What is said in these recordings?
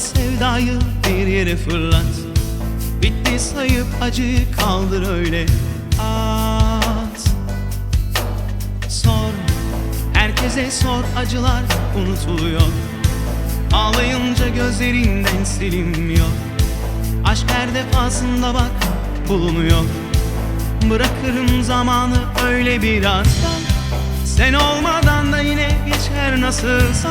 sevdayı bir yere fırlat. Bitti sayıp acı kaldır öyle at. Sor, herkese sor acılar unutuluyor. Ağlayınca gözlerinden silinmiyor. Aşk her defasında bak bulunuyor. Bırakırım zamanı öyle biraz da Sen olmadan da yine geçer nasılsa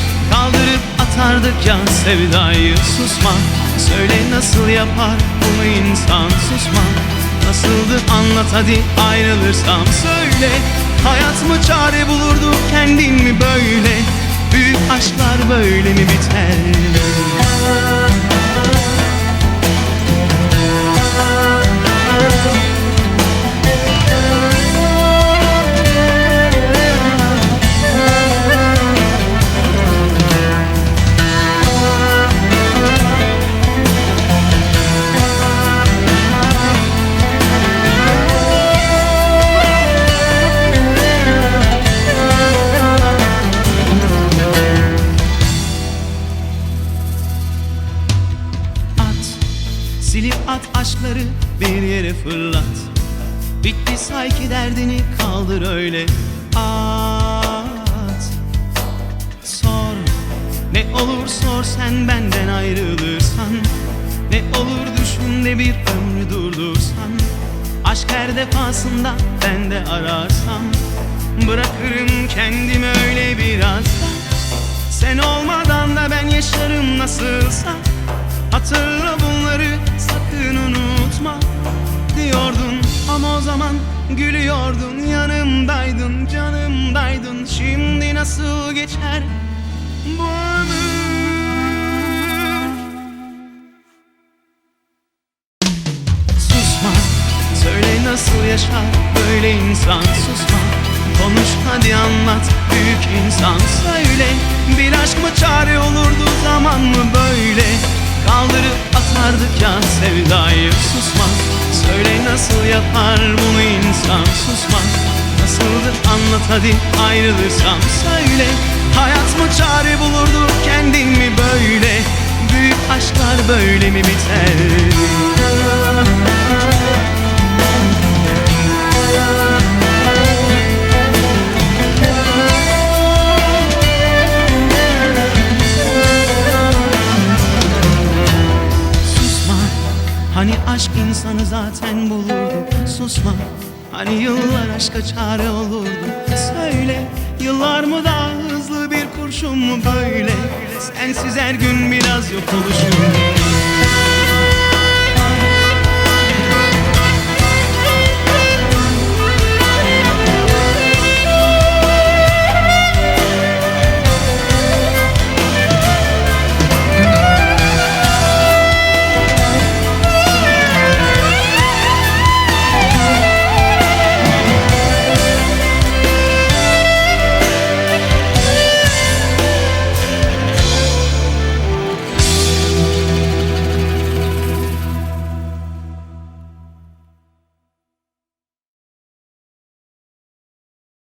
Kaldırıp atardık ya sevdayı Susma. Söyle nasıl yapar bunu insan Susma. Nasıldı anlat hadi ayrılırsam. Söyle Hayat mı çare bulurdu kendin mi böyle? Büyük yere fırlat. Bitti say ki derdini kaldır öyle. At. Sor ne olur sor sen benden ayrılırsan. Ne olur düşün de bir ömrü durdursan. Aşk her defasında ben de ararsam. Bırakırım kendimi öyle biraz. Da Sen olmadan da ben yaşarım nasılsa. Hatırla bunları gülüyordun Yanımdaydın canımdaydın. Şimdi nasıl geçer bu Susma Söyle nasıl yaşar böyle insan. Susma Konuş hadi anlat büyük insan. Söyle bir aşk mı çare olurdu zaman mı böyle hadi ayrılırsam Söyle. Hayat mı çare bulurdu kendin mi böyle? Büyük aşklar böyle mi biter? Susma. Hani aşk insanı zaten bulurdu? Susma. Hani yıllar aşka çare olurdu Söyle Yıllar mı daha hızlı bir kurşun mu böyle? Sensiz her gün biraz yok oluşum